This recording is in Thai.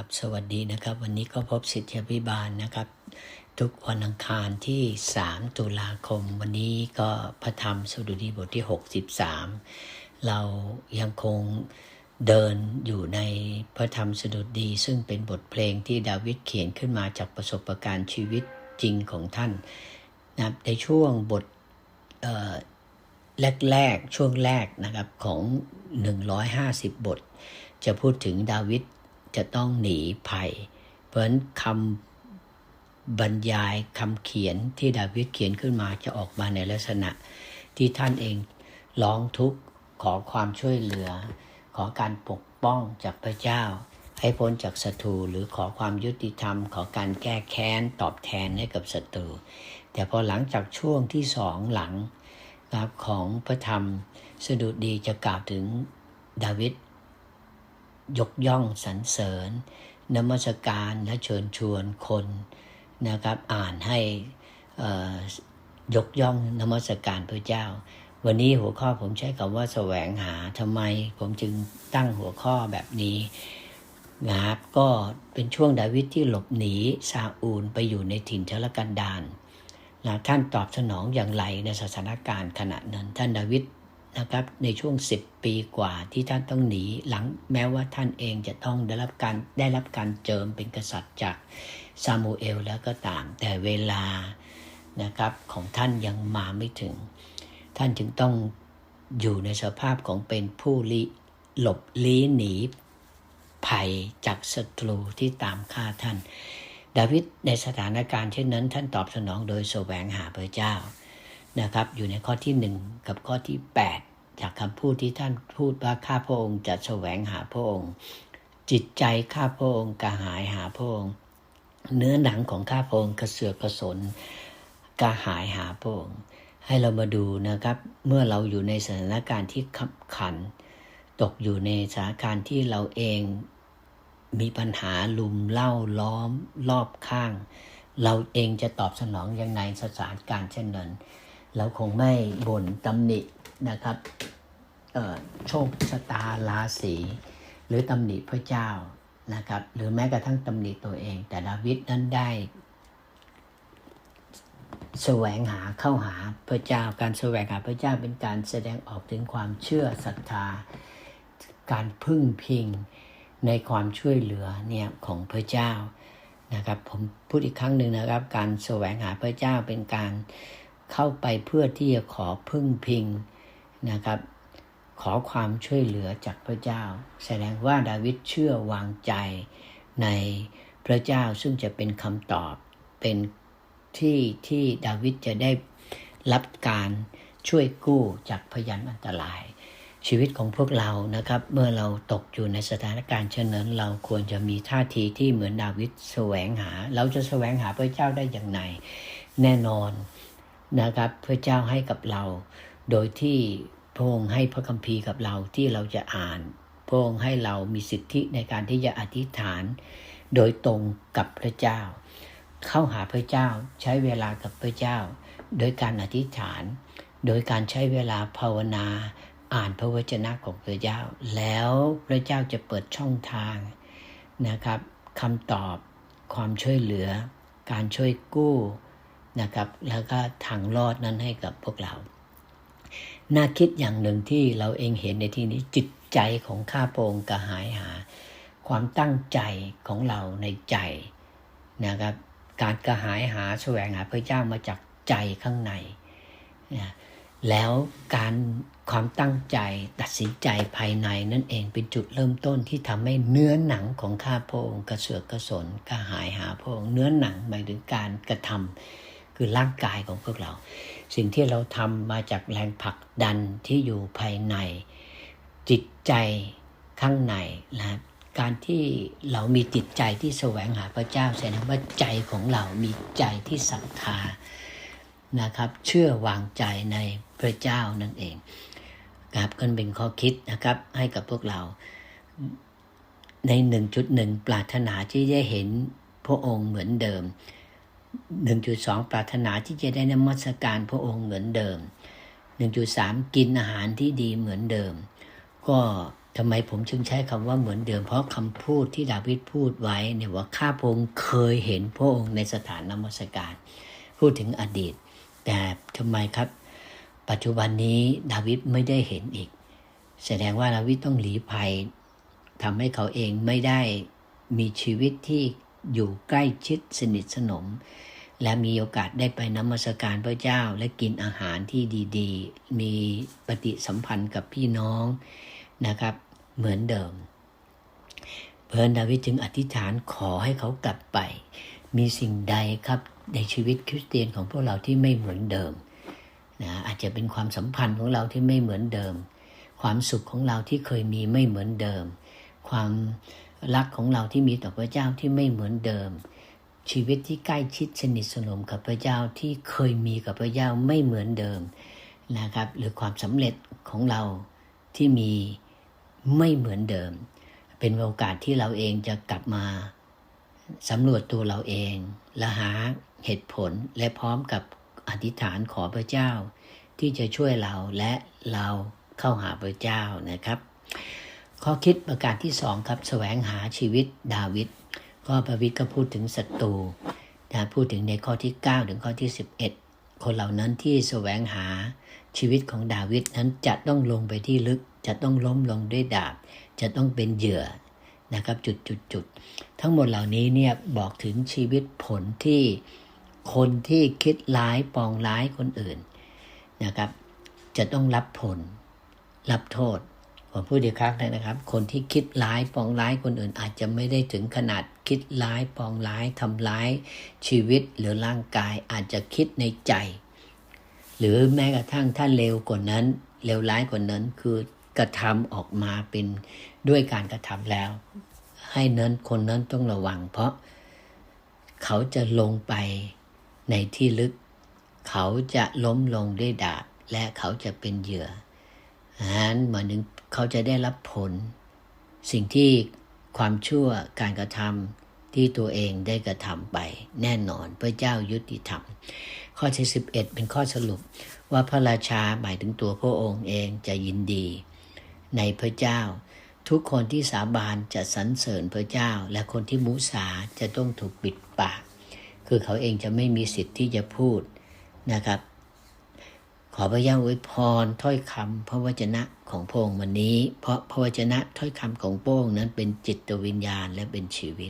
ครับ สวัสดีนะครับ วันนี้ก็พบสิทธิพิบาลนะครับ ทุกวันอังคารที่ 3 ตุลาคม วันนี้ก็พระธรรมสดุดีบทที่ 63 เรายังคงเดินอยู่ในพระธรรมสดุดีซึ่งเป็นบทเพลงที่ดาวิดเขียนขึ้นมาจากประสบการณ์ชีวิตจริงของท่านนะครับในช่วงบทแรกๆ ช่วงแรกนะครับของ 150 บท จะพูดถึงดาวิด จะต้องหนีภัย เพราะฉะนั้นคำบรรยายคำเขียนที่ดาวิดเขียนขึ้นมาจะออกมาในลักษณะ ที่ท่านเองร้องทุกข์ขอความช่วยเหลือ ขอการปกป้องจากพระเจ้า ให้พ้นจากศัตรูหรือขอความยุติธรรม ขอการแก้แค้นตอบแทนให้กับศัตรู แต่พอหลังจากช่วงที่สองหลังครับของพระธรรมสดุดีจะกล่าวถึงดาวิด ยกย่องสรรเสริญนมัสการและเชิญชวนคนนะครับอ่านให้ยกย่องนมัสการพระเจ้า วันนี้หัวข้อผมใช้คำว่าแสวงหาทำไมผมจึงตั้งหัวข้อแบบนี้นะครับก็เป็นช่วงดาวิดที่หลบหนีซาอูลไปอยู่ในถิ่นชลกันดารนะท่านตอบสนองอย่างไรในสถานการณ์ขณะนั้น ท่านดาวิด นะครับในช่วง 10 ปีกว่าที่ท่านต้องหนีหลังแม้ว่าท่านเองจะต้องได้รับการได้รับการเจิมเป็นกษัตริย์จากซามูเอลแล้วก็ตาม แต่เวลานะครับของท่านยังมาไม่ถึง ท่านจึงต้องอยู่ในสภาพของเป็นผู้ลิหลบลี้หนีภัยจากศัตรูที่ตามฆ่าท่าน ดาวิดในสถานการณ์เช่นนั้น ท่านตอบสนองโดยแสวงหาพระเจ้านะครับอยู่ในข้อที่หนึ่งกับข้อที่ 8 จากคำพูดที่ท่านพูดว่าข้าพระองค์จะแสวงหาพระองค์ จิตใจข้าพระองค์กระหายหาพระองค์เนื้อหนังของข้าพระองค์กระเสือกกระสนกระหายหาพระองค์ให้เรามาดูนะครับ เมื่อเราอยู่ในสถานการณ์ที่ขับขัน ตกอยู่ในสถานการณ์ที่เราเองมีปัญหาลุมเล่าล้อมรอบข้าง เราเองจะตอบสนองยังไงสถานการณ์เช่นนั้น เราคงไม่บ่นตำหนินะครับ โชคชะตาราศีหรือตำหนิพระเจ้านะครับ หรือแม้กระทั่งตำหนิตัวเอง แต่ดาวิดนั้นได้แสวงหาเข้าหาพระเจ้า การแสวงหาพระเจ้าเป็นการแสดงออกถึงความเชื่อศรัทธา การพึ่งพิงในความช่วยเหลือเนี่ยของพระเจ้านะครับผมพูดอีกครั้งหนึ่งนะครับ การแสวงหาพระเจ้าเป็นการเข้าไปเพื่อที่จะขอพึ่งพิงนะครับ ขอความช่วยเหลือจากพระเจ้า แสดงว่าดาวิดเชื่อวางใจในพระเจ้าซึ่งจะเป็นคำตอบเป็นที่ที่ดาวิดจะได้รับการช่วยกู้จากพยันอันตราย ชีวิตของพวกเรานะครับ เมื่อเราตกอยู่ในสถานการณ์เช่นนั้น เราควรจะมีท่าทีที่เหมือนดาวิดแสวงหา เราจะแสวงหาพระเจ้าได้อย่างไรแน่นอนนะครับพระเจ้าให้กับเรา โดยที่ พระองค์ให้พระคัมภีร์กับเราที่เราจะอ่าน พระองค์ให้เรามีสิทธิในการที่จะอธิษฐาน โดยตรงกับพระเจ้า เข้าหาพระเจ้าใช้เวลากับพระเจ้า โดยการอธิษฐาน โดยการใช้เวลาภาวนา อ่านพระวจนะของพระเจ้า แล้วพระเจ้าจะเปิดช่องทางนะครับคำตอบความช่วยเหลือ การช่วยกู้นะครับแล้วก็ทางรอดนั้นให้กับพวกเรา น่าคิดอย่างหนึ่งที่เราเองเห็นในที่นี้จิตใจของข้าพงค์กระหายหา ความตั้งใจของเราในใจนะครับ การกระหายหาแสวงหาพระเจ้ามาจากใจข้างในนะแล้วการความตั้งใจตัดสินใจภายในนั่นเองเป็นจุดเริ่มต้นที่ทำให้เนื้อหนังของข้าพระองค์กระเสือกกระสนกระหายหาพระองค์เนื้อหนังหมายถึงการกระทำ คือร่างกายของพวกเรา สิ่งที่เราทำมาจากแรงผลักดันที่อยู่ภายใน จิตใจข้างในนะการที่เรามีจิตใจที่แสวงหาพระเจ้าแสดงว่าใจของเรามีใจที่ศรัทธานะครับ เชื่อวางใจในพระเจ้านั่นเองครับก็เป็นข้อคิดนะครับให้กับพวกเราใน 1.1 ปรารถนาที่จะเห็นพระองค์เหมือนเดิม 1.2 ปรารถนาที่จะได้นมัสการพระองค์เหมือนเดิม 1.3 กินอาหารที่ดีเหมือนเดิม ก็ทำไมผมจึงใช้คำว่าเหมือนเดิม เพราะคำพูดที่ดาวิดพูดไว้เนี่ยว่าข้าพงค์เคยเห็นพระองค์ในสถานนมัสการ พูดถึงอดีต แต่ทำไมครับ ปัจจุบันนี้ดาวิดไม่ได้เห็นอีก แสดงว่าดาวิดต้องหลีภัยทำให้เขาเองไม่ได้มีชีวิตที่ อยู่ใกล้ชิดสนิทสนม และมีโอกาสได้ไปนมัสการพระเจ้าและกินอาหารที่ดีๆ มีปฏิสัมพันธ์กับพี่น้องนะครับ เหมือนเดิม เพลินดาวิดจึงอธิษฐานขอให้เขากลับไป มีสิ่งใดครับในชีวิตคริสเตียนของพวกเราที่ไม่เหมือนเดิมนะอาจจะเป็นความสัมพันธ์ของเราที่ไม่เหมือนเดิม ความสุขของเราที่เคยมีไม่เหมือนเดิม ความ รักของเราที่มีต่อพระเจ้าที่ไม่เหมือนเดิม ชีวิตที่ใกล้ชิดสนิทสนมกับพระเจ้าที่เคยมีกับพระเจ้าไม่เหมือนเดิมนะครับ หรือความสำเร็จของเราที่มีไม่เหมือนเดิม เป็นโอกาสที่เราเองจะกลับมาสำรวจตัวเราเอง และหาเหตุผลและพร้อมกับอธิษฐานขอพระเจ้า ที่จะช่วยเราและเราเข้าหาพระเจ้านะครับ ข้อคิดประการที่สองครับแสวงหาชีวิตดาวิดก็พระวิทย์ก็พูดถึงศัตรูนะพูดถึงในข้อที่ 9 ถึงข้อที่ 11 คนเหล่านั้นที่แสวงหาชีวิตของดาวิดนั้นจะต้องลงไปที่ลึก จะต้องล้มลงด้วยดาบ จะต้องเป็นเหยื่อนะครับจุดจุดจุดทั้งหมดเหล่านี้เนี่ยบอกถึงชีวิตผลที่คนที่คิดร้ายปองร้ายคนอื่นนะครับ จะต้องรับผล รับโทษ ผมพูดอีกครั้งนะครับ คนที่คิดร้ายปองร้ายคนอื่นอาจจะไม่ได้ถึงขนาดคิดร้ายปองร้ายทำร้ายชีวิตหรือร่างกายอาจจะคิดในใจ หรือแม้กระทั่งถ้าเลวกว่านั้นเลวร้ายกว่านั้นคือกระทำออกมาเป็นด้วยการกระทำแล้ว ให้นั้นคนนั้นต้องระวัง เพราะเขาจะลงไปในที่ลึก เขาจะล้มลงด้วยดาบและเขาจะเป็นเหยื่อ อันนั้นหมายถึงเขาจะได้รับผล สิ่งที่ความชั่วการกระทำที่ตัวเองได้กระทำไปแน่นอนพระเจ้ายุติธรรม ข้อที่11 เป็นข้อสรุปว่าพระราชาหมายถึงตัวพระองค์เองจะยินดี ในพระเจ้า ทุกคนที่สาบานจะสรรเสริญพระเจ้า และคนที่มุสาจะต้องถูกปิดปาก คือเขาเองจะไม่มีสิทธิ์ที่จะพูดนะครับ ขอพระเจ้าอวยพรถ้อยคำพระวจนะของพระองค์วันนี้ เพราะพระวจนะถ้อยคำของพระองค์นั้นเป็นจิตวิญญาณและเป็นชีวิต